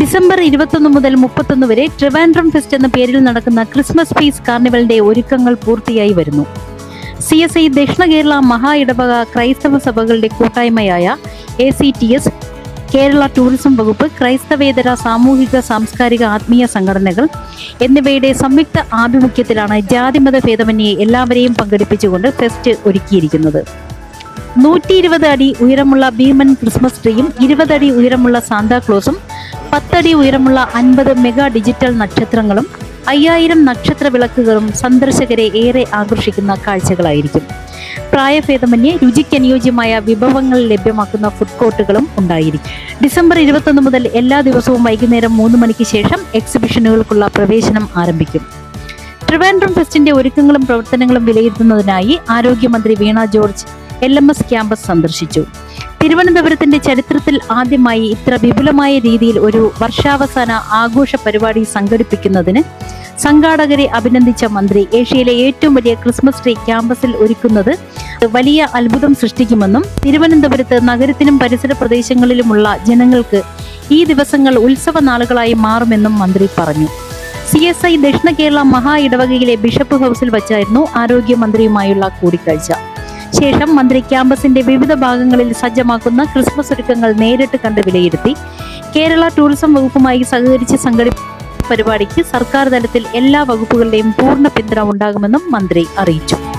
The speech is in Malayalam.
ഇരുപത്തൊന്ന് മുതൽ മുപ്പത്തൊന്ന് വരെ ട്രിവാൻഡ്രം ഫെസ്റ്റ് എന്ന പേരിൽ നടക്കുന്ന ക്രിസ്മസ് പീസ് കാർണിവലിന്റെ ഒരുക്കങ്ങൾ പൂർത്തിയായി വരുന്നു. സി എസ് ഐ ദക്ഷിണ കേരള മഹാ ഇടവക ക്രൈസ്തവ സഭകളുടെ കൂട്ടായ്മയായ A C T S Kerala tourism വകുപ്പ് ക്രൈസ്തവേതര സാമൂഹിക സാംസ്കാരിക ആത്മീയ സംഘടനകൾ എന്നിവയുടെ സംയുക്ത ആഭിമുഖ്യത്തിലാണ് ജാതിമത ഭേദമന്യെ എല്ലാവരെയും പങ്കെടുപ്പിച്ചുകൊണ്ട് ഫെസ്റ്റ് ഒരുക്കിയിരിക്കുന്നത്. നൂറ്റി ഇരുപത് അടി ഉയരമുള്ള ഭീമൻ ക്രിസ്മസ് ട്രീയും ഇരുപത് അടി ഉയരമുള്ള സാന്താക്ലോസും പത്തടി ഉയരമുള്ള അൻപത് മെഗാ ഡിജിറ്റൽ നക്ഷത്രങ്ങളും അയ്യായിരം നക്ഷത്ര വിളക്കുകളും സന്ദർശകരെ ഏറെ ആകർഷിക്കുന്ന കാഴ്ചകളായിരിക്കും. പ്രായഭേദമന്യേ രുചിക്കനുയോജ്യമായ വിഭവങ്ങൾ ലഭ്യമാക്കുന്ന ഫുഡ് കോർട്ടുകളും ഉണ്ടായിരിക്കും. ഡിസംബർ ഇരുപത്തൊന്ന് മുതൽ എല്ലാ ദിവസവും വൈകുന്നേരം മൂന്ന് മണിക്ക് ശേഷം എക്സിബിഷനുകൾക്കുള്ള പ്രവേശനം ആരംഭിക്കും. ട്രിവാൻഡ്രം ഫെസ്റ്റിന്റെ ഒരുക്കങ്ങളും പ്രവർത്തനങ്ങളും വിലയിരുത്തുന്നതിനായി ആരോഗ്യമന്ത്രി വീണ ജോർജ് എൽ ക്യാമ്പസ് സന്ദർശിച്ചു. തിരുവനന്തപുരത്തിന്റെ ചരിത്രത്തിൽ ആദ്യമായി ഇത്ര വിപുലമായ രീതിയിൽ ഒരു വർഷാവസാന ആഘോഷ പരിപാടി സംഘടിപ്പിക്കുന്നതിന് സംഘാടകരെ അഭിനന്ദിച്ച മന്ത്രി. ഏഷ്യയിലെ ഏറ്റവും വലിയ ക്രിസ്മസ് ട്രീ ക്യാമ്പസിൽ ഒരുക്കുന്നത് വലിയ അത്ഭുതം സൃഷ്ടിക്കുമെന്നും തിരുവനന്തപുരത്ത് നഗരത്തിനും പരിസര പ്രദേശങ്ങളിലുമുള്ള ജനങ്ങൾക്ക് ഈ ദിവസങ്ങൾ ഉത്സവ നാളുകളായി മാറുമെന്നും മന്ത്രി പറഞ്ഞു. സി എസ് ഐ ദക്ഷിണ കേരള മഹാ ഇടവകയിലെ ബിഷപ്പ് ഹൗസിൽ വച്ചായിരുന്നു ആരോഗ്യമന്ത്രിയുമായുള്ള കൂടിക്കാഴ്ച. ശേഷം മന്ത്രി ക്യാമ്പസിന്റെ വിവിധ ഭാഗങ്ങളിൽ സജ്ജമാക്കുന്ന ക്രിസ്മസ് ഒരുക്കങ്ങൾ നേരിട്ട് കണ്ട് വിലയിരുത്തി. കേരള ടൂറിസം വകുപ്പുമായി സഹകരിച്ച് സംഘടിപ്പിച്ച പരിപാടിക്ക് സർക്കാർ തലത്തിൽ എല്ലാ വകുപ്പുകളുടെയും പൂർണ പിന്തുണ ഉണ്ടാകുമെന്നും മന്ത്രി അറിയിച്ചു.